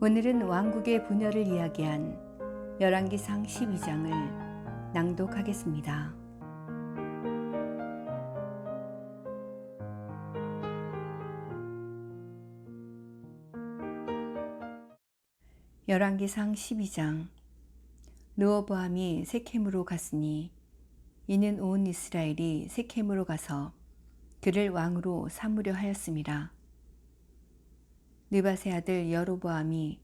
오늘은 왕국의 분열을 이야기한 열왕기상 12장을 낭독하겠습니다. 열왕기상 12장 르호보암이 세켐으로 갔으니 이는 온 이스라엘이 세켐으로 가서 그를 왕으로 삼으려 하였습니다. 느바세 아들 여로보암이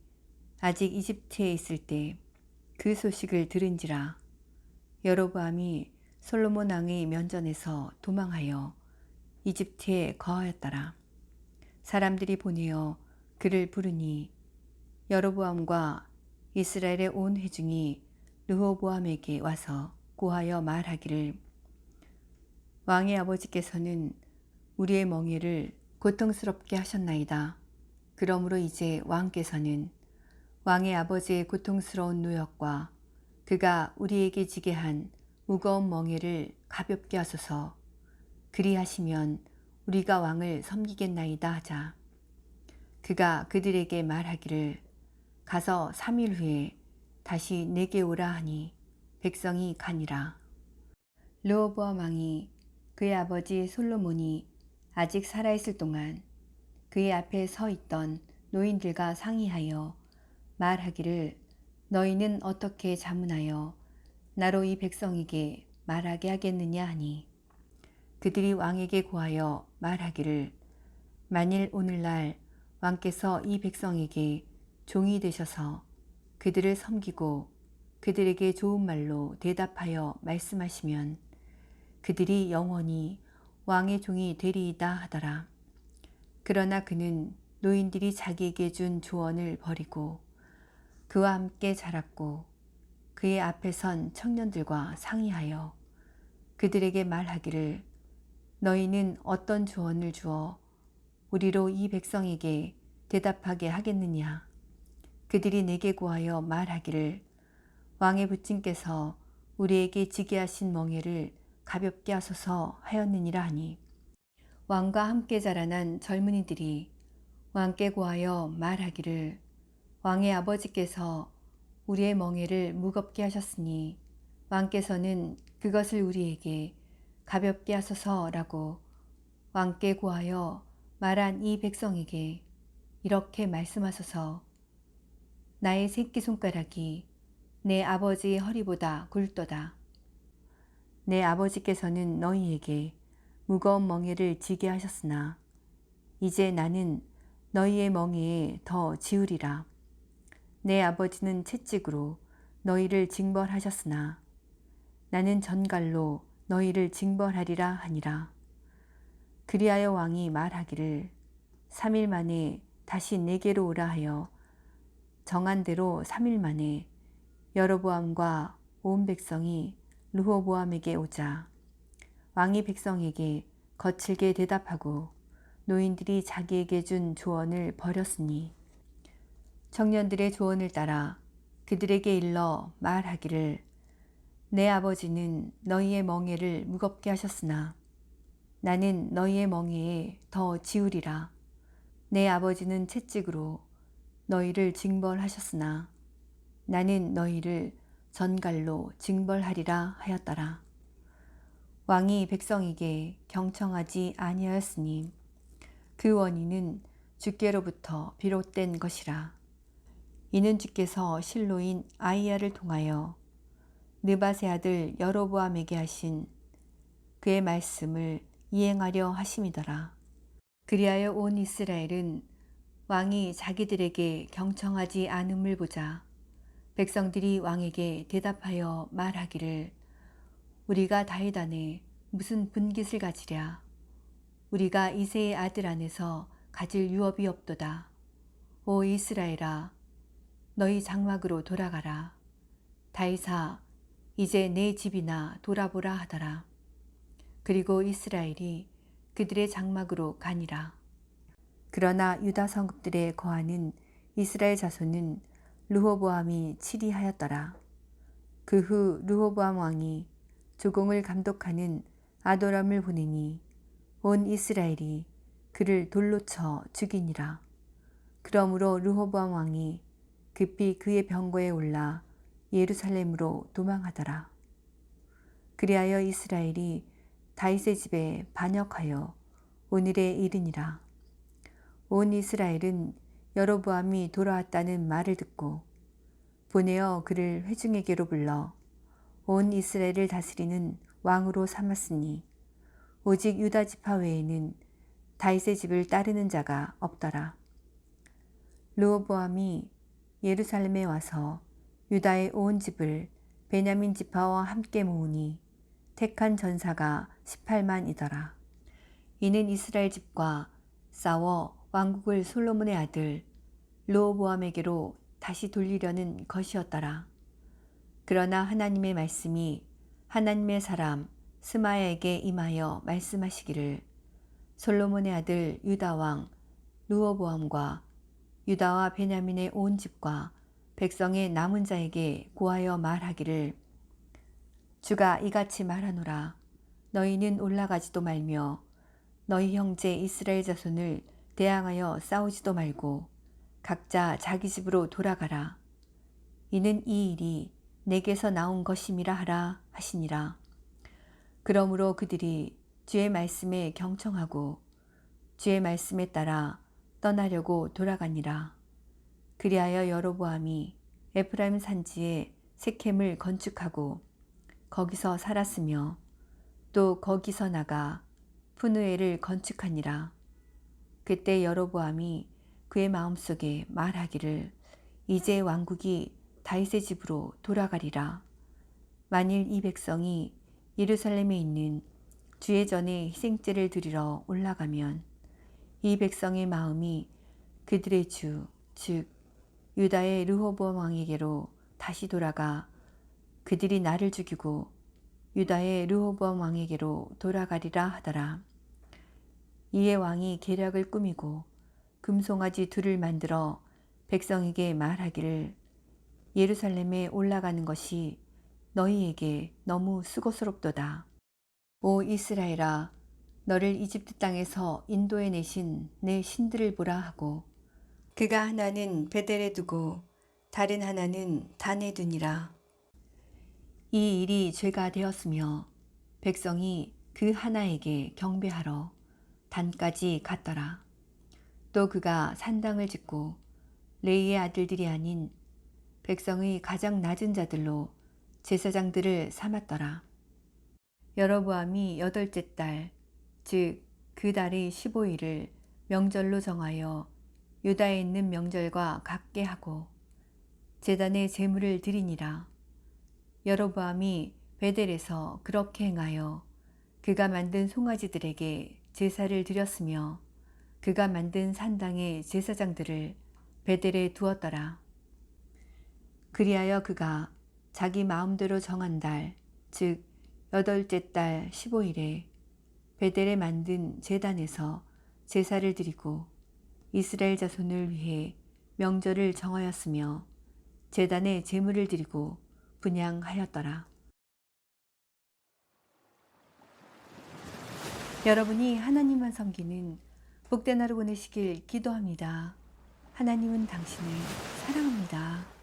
아직 이집트에 있을 때 그 소식을 들은지라 여로보암이 솔로몬 왕의 면전에서 도망하여 이집트에 거하였더라. 사람들이 보내어 그를 부르니 여로보암과 이스라엘의 온 회중이 르호보암에게 와서 고하여 말하기를 왕의 아버지께서는 우리의 멍에를 고통스럽게 하셨나이다. 그러므로 이제 왕께서는 왕의 아버지의 고통스러운 노역과 그가 우리에게 지게 한 무거운 멍에를 가볍게 하소서. 그리하시면 우리가 왕을 섬기겠나이다 하자. 그가 그들에게 말하기를 가서 3일 후에 다시 내게 오라 하니 백성이 가니라. 르호보암 왕이 그의 아버지 솔로몬이 아직 살아있을 동안 그의 앞에 서 있던 노인들과 상의하여 말하기를 너희는 어떻게 자문하여 나로 이 백성에게 말하게 하겠느냐 하니 그들이 왕에게 고하여 말하기를 만일 오늘날 왕께서 이 백성에게 종이 되셔서 그들을 섬기고 그들에게 좋은 말로 대답하여 말씀하시면 그들이 영원히 왕의 종이 되리이다 하더라. 그러나 그는 노인들이 자기에게 준 조언을 버리고 그와 함께 자랐고 그의 앞에 선 청년들과 상의하여 그들에게 말하기를 너희는 어떤 조언을 주어 우리로 이 백성에게 대답하게 하겠느냐. 그들이 내게 구하여 말하기를 왕의 부친께서 우리에게 지게 하신 멍에를 가볍게 하소서 하였느니라 하니 왕과 함께 자라난 젊은이들이 왕께 구하여 말하기를 왕의 아버지께서 우리의 멍에를 무겁게 하셨으니 왕께서는 그것을 우리에게 가볍게 하소서라고 왕께 구하여 말한 이 백성에게 이렇게 말씀하소서 나의 새끼손가락이 내 아버지의 허리보다 굵도다. 내 아버지께서는 너희에게 무거운 멍에를 지게 하셨으나 이제 나는 너희의 멍에에 더 지으리라. 내 아버지는 채찍으로 너희를 징벌하셨으나 나는 전갈로 너희를 징벌하리라 하니라. 그리하여 왕이 말하기를 3일 만에 다시 내게로 오라 하여 정한 대로 3일 만에 여로보암과 온 백성이 르호보암에게 오자 왕이 백성에게 거칠게 대답하고 노인들이 자기에게 준 조언을 버렸으니 청년들의 조언을 따라 그들에게 일러 말하기를 내 아버지는 너희의 멍에를 무겁게 하셨으나 나는 너희의 멍에에 더 지우리라. 내 아버지는 채찍으로 너희를 징벌하셨으나 나는 너희를 전갈로 징벌하리라 하였더라. 왕이 백성에게 경청하지 아니하였으니 그 원인은 주께로부터 비롯된 것이라. 이는 주께서 실로인 아이야를 통하여 느바세 아들 여로보암에게 하신 그의 말씀을 이행하려 하심이더라. 그리하여 온 이스라엘은 왕이 자기들에게 경청하지 않음을 보자 백성들이 왕에게 대답하여 말하기를 우리가 다윗 안에 무슨 분깃을 가지랴. 우리가 이세의 아들 안에서 가질 유업이 없도다. 오 이스라엘아 너희 장막으로 돌아가라. 다이사 이제 내 집이나 돌아보라 하더라. 그리고 이스라엘이 그들의 장막으로 가니라. 그러나 유다 성읍들에 거하는 이스라엘 자손은 르호보암이 치리하였더라. 그후 르호보암 왕이 조공을 감독하는 아도람을 보내니 온 이스라엘이 그를 돌로 쳐 죽이니라. 그러므로 르호보암 왕이 급히 그의 병거에 올라 예루살렘으로 도망하더라. 그리하여 이스라엘이 다윗의 집에 반역하여 오늘에 이르니라. 온 이스라엘은 여로보암이 돌아왔다는 말을 듣고 보내어 그를 회중에게로 불러 온 이스라엘을 다스리는 왕으로 삼았으니 오직 유다 지파 외에는 다윗의 집을 따르는 자가 없더라. 르호보암이 예루살렘에 와서 유다의 온 집을 베냐민 지파와 함께 모으니 택한 전사가 18만이더라. 이는 이스라엘 집과 싸워 왕국을 솔로몬의 아들 르호보암에게로 다시 돌리려는 것이었더라. 그러나 하나님의 말씀이 하나님의 사람 스마야에게 임하여 말씀하시기를 솔로몬의 아들 유다 왕 르호보암과 유다와 베냐민의 온 집과 백성의 남은 자에게 고하여 말하기를 주가 이같이 말하노라. 너희는 올라가지도 말며 너희 형제 이스라엘 자손을 대항하여 싸우지도 말고 각자 자기 집으로 돌아가라. 이는 이 일이 내게서 나온 것임이라 하라 하시니라 그러므로 그들이 주의 말씀에 경청하고 주의 말씀에 따라 떠나려고 돌아가니라. 그리하여 여로보암이 에프라임 산지에 세켐을 건축하고 거기서 살았으며 또 거기서 나가 푸누엘을 건축하니라. 그때 여로보암이 그의 마음속에 말하기를 이제 왕국이 다윗의 집으로 돌아가리라. 만일 이 백성이 예루살렘에 있는 주의 전에 희생제를 드리러 올라가면 이 백성의 마음이 그들의 주, 즉 유다의 르호보암 왕에게로 다시 돌아가 그들이 나를 죽이고 유다의 르호보암 왕에게로 돌아가리라 하더라. 이에 왕이 계략을 꾸미고 금송아지 둘을 만들어 백성에게 말하기를 예루살렘에 올라가는 것이 너희에게 너무 수고스럽도다. 오 이스라엘아, 너를 이집트 땅에서 인도해 내신 내 신들을 보라 하고 그가 하나는 베델에 두고 다른 하나는 단에 두니라. 이 일이 죄가 되었으며 백성이 그 하나에게 경배하러 단까지 갔더라. 또 그가 산당을 짓고 레이의 아들들이 아닌 백성의 가장 낮은 자들로 제사장들을 삼았더라. 여로보암이 여덟째 달, 즉 그 달의 15일을 명절로 정하여 유다에 있는 명절과 같게 하고 제단에 제물을 드리니라. 여로보암이 베델에서 그렇게 행하여 그가 만든 송아지들에게 제사를 드렸으며 그가 만든 산당의 제사장들을 베델에 두었더라. 그리하여 그가 자기 마음대로 정한 달, 즉 여덟째 달 15일에 베델에 만든 제단에서 제사를 드리고 이스라엘 자손을 위해 명절을 정하였으며 제단에 제물을 드리고 분양하였더라. 여러분이 하나님만 섬기는 복된 하루 보내시길 기도합니다. 하나님은 당신을 사랑합니다.